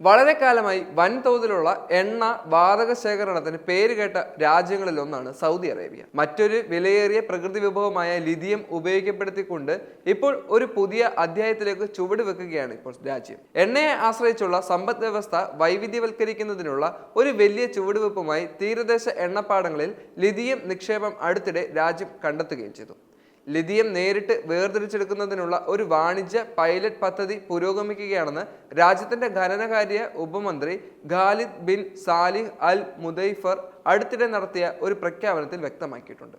വളരെ കാലമായി വൻതോതിലുള്ള എണ്ണ വാതക ശേഖരണത്തിന് പേരുകേട്ട രാജ്യങ്ങളിൽ ഒന്നാണ് സൗദി അറേബ്യ. മറ്റൊരു വിലയേറിയ പ്രകൃതി വിഭവമായ ലിഥിയം ഉപയോഗപ്പെടുത്തിക്കൊണ്ട് ഇപ്പോൾ ഒരു പുതിയ അധ്യായത്തിലേക്ക് ചുവട് വെക്കുകയാണ് ഇപ്പോൾ രാജ്യം. എണ്ണയെ ആശ്രയിച്ചുള്ള സമ്പദ് വ്യവസ്ഥ വൈവിധ്യവൽക്കരിക്കുന്നതിനുള്ള ഒരു വലിയ ചുവടുവെപ്പുമായി തീരദേശ എണ്ണപ്പാടങ്ങളിൽ ലിഥിയം നിക്ഷേപം അടുത്തിടെ രാജ്യം കണ്ടെത്തുകയും ചെയ്തു. ലിഥിയം നേരിട്ട് വേർതിരിച്ചെടുക്കുന്നതിനുള്ള ഒരു വാണിജ്യ പൈലറ്റ് പദ്ധതി പുരോഗമിക്കുകയാണെന്ന് രാജ്യത്തിന്റെ ഖനനകാര്യ ഉപമന്ത്രി Khalid bin Saleh al Mudaifer അടുത്തിടെ നടത്തിയ ഒരു പ്രഖ്യാപനത്തിൽ വ്യക്തമാക്കിയിട്ടുണ്ട്.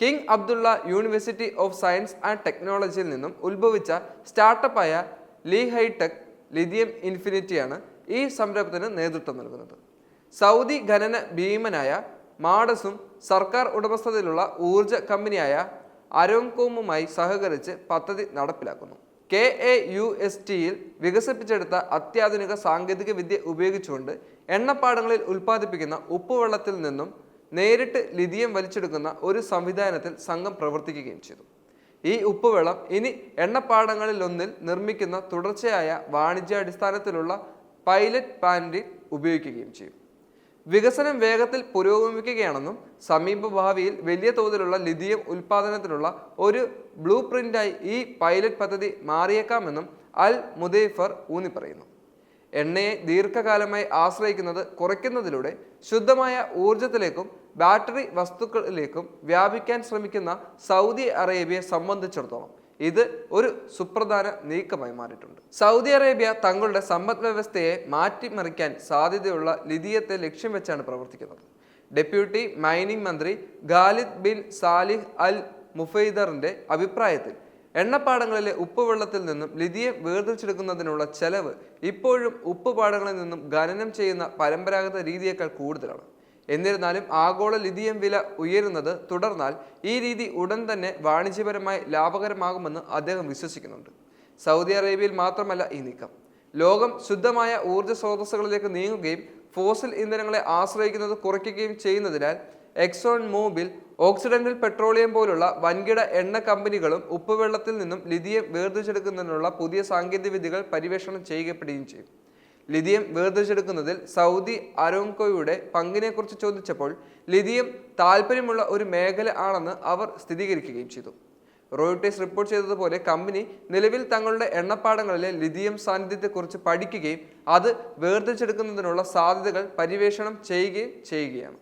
King Abdullah university of science and ടെക്നോളജിയിൽ നിന്നും ഉത്ഭവിച്ച സ്റ്റാർട്ടപ്പായ ലീ ഹൈടെക് ലിഥിയം ഇൻഫിനിറ്റിയാണ് ഈ സംരംഭത്തിന് നേതൃത്വം നൽകുന്നത്. സൗദി ഖനന ഭീമനായ മാഡസും സർക്കാർ ഉടമസ്ഥതയിലുള്ള ഊർജ കമ്പനിയായ അരോംകോമുമായി സഹകരിച്ച് പദ്ധതി നടപ്പിലാക്കുന്നു. കെ എ യു എസ് ടിയിൽ വികസിപ്പിച്ചെടുത്ത അത്യാധുനിക സാങ്കേതിക വിദ്യ ഉപയോഗിച്ചുകൊണ്ട് എണ്ണപ്പാടങ്ങളിൽ ഉൽപ്പാദിപ്പിക്കുന്ന ഉപ്പുവെള്ളത്തിൽ നിന്നും നേരിട്ട് ലിഥിയം വലിച്ചെടുക്കുന്ന ഒരു സംവിധാനത്തിൽ സംഘം പ്രവർത്തിക്കുകയും ചെയ്തു. ഈ ഉപ്പുവെള്ളം ഇനി എണ്ണപ്പാടങ്ങളിലൊന്നിൽ നിർമ്മിക്കുന്ന തുടർച്ചയായ വാണിജ്യാടിസ്ഥാനത്തിലുള്ള പൈലറ്റ് പ്ലാന്റിൽ ഉപയോഗിക്കുകയും ചെയ്യും. വികസനം വേഗത്തിൽ പുരോഗമിക്കുകയാണെന്നും സമീപ ഭാവിയിൽ വലിയ തോതിലുള്ള ലിഥിയം ഉൽപാദനത്തിനുള്ള ഒരു ബ്ലൂ പ്രിന്റായി ഈ പൈലറ്റ് പദ്ധതി മാറിയേക്കാമെന്നും അൽ മുദൈഫർ ഊന്നി പറയുന്നു എണ്ണയെ ദീർഘകാലമായി ആശ്രയിക്കുന്നത് കുറയ്ക്കുന്നതിലൂടെ ശുദ്ധമായ ഊർജത്തിലേക്കും ബാറ്ററി വസ്തുക്കളിലേക്കും വ്യാപിക്കാൻ ശ്രമിക്കുന്ന സൗദി അറേബ്യയെ സംബന്ധിച്ചിടത്തോളം ഇത് ഒരു സുപ്രധാന നീക്കമായി മാറിയിട്ടുണ്ട്. സൗദി അറേബ്യ തങ്ങളുടെ സമ്പദ് വ്യവസ്ഥയെ മാറ്റിമറിക്കാൻ സാധ്യതയുള്ള ലിതിയത്തെ ലക്ഷ്യം വെച്ചാണ് പ്രവർത്തിക്കുന്നത്. ഡെപ്യൂട്ടി മൈനിങ് മന്ത്രി ഖാലിദ് ബിൻ സാലിഹ് അൽ മുഫൈദറിന്റെ അഭിപ്രായത്തിൽ എണ്ണപ്പാടങ്ങളിലെ ഉപ്പുവെള്ളത്തിൽ നിന്നും ലിതിയെ വേർതിരിച്ചെടുക്കുന്നതിനുള്ള ചെലവ് ഇപ്പോഴും ഉപ്പുപാടങ്ങളിൽ നിന്നും ഖനനം ചെയ്യുന്ന പരമ്പരാഗത രീതിയേക്കാൾ കൂടുതലാണ്. എന്നിരുന്നാലും ആഗോള ലിഥിയം വില ഉയരുന്നത് തുടർന്നാൽ ഈ രീതി ഉടൻ തന്നെ വാണിജ്യപരമായി ലാഭകരമാകുമെന്ന് അദ്ദേഹം വിശ്വസിക്കുന്നുണ്ട്. സൗദി അറേബ്യയിൽ മാത്രമല്ല ഈ നീക്കം. ലോകം ശുദ്ധമായ ഊർജ സ്രോതസ്സുകളിലേക്ക് നീങ്ങുകയും ഫോസിൽ ഇന്ധനങ്ങളെ ആശ്രയിക്കുന്നത് കുറയ്ക്കുകയും ചെയ്യുന്നതിനാൽ എക്സോൺ മോബിൽ ഓക്സിഡന്റൽ പെട്രോളിയം പോലുള്ള വൻകിട എണ്ണ കമ്പനികളും ഉപ്പുവെള്ളത്തിൽ നിന്നും ലിഥിയം വേർതിരിച്ചെടുക്കുന്നതിനുള്ള പുതിയ സാങ്കേതിക വിദ്യകൾ പരിവേഷണം ചെയ്യപ്പെടുകയും ചെയ്യും ലിഥിയം വേർതിരിച്ചെടുക്കുന്നതിൽ സൗദി അരോംകോയുടെ പങ്കിനെക്കുറിച്ച് ചോദിച്ചപ്പോൾ ലിഥിയം താല്പര്യമുള്ള ഒരു മേഖല ആണെന്ന് അവർ സ്ഥിരീകരിക്കുകയും ചെയ്തു. റോയിട്ടേഴ്സ് റിപ്പോർട്ട് ചെയ്തതുപോലെ കമ്പനി നിലവിൽ തങ്ങളുടെ എണ്ണപ്പാടങ്ങളിലെ ലിഥിയം സാന്നിധ്യത്തെക്കുറിച്ച് പഠിക്കുകയും അത് വേർതിരിച്ചെടുക്കുന്നതിനുള്ള സാധ്യതകൾ പര്യവേഷണം ചെയ്യുകയും ചെയ്യുകയാണ്.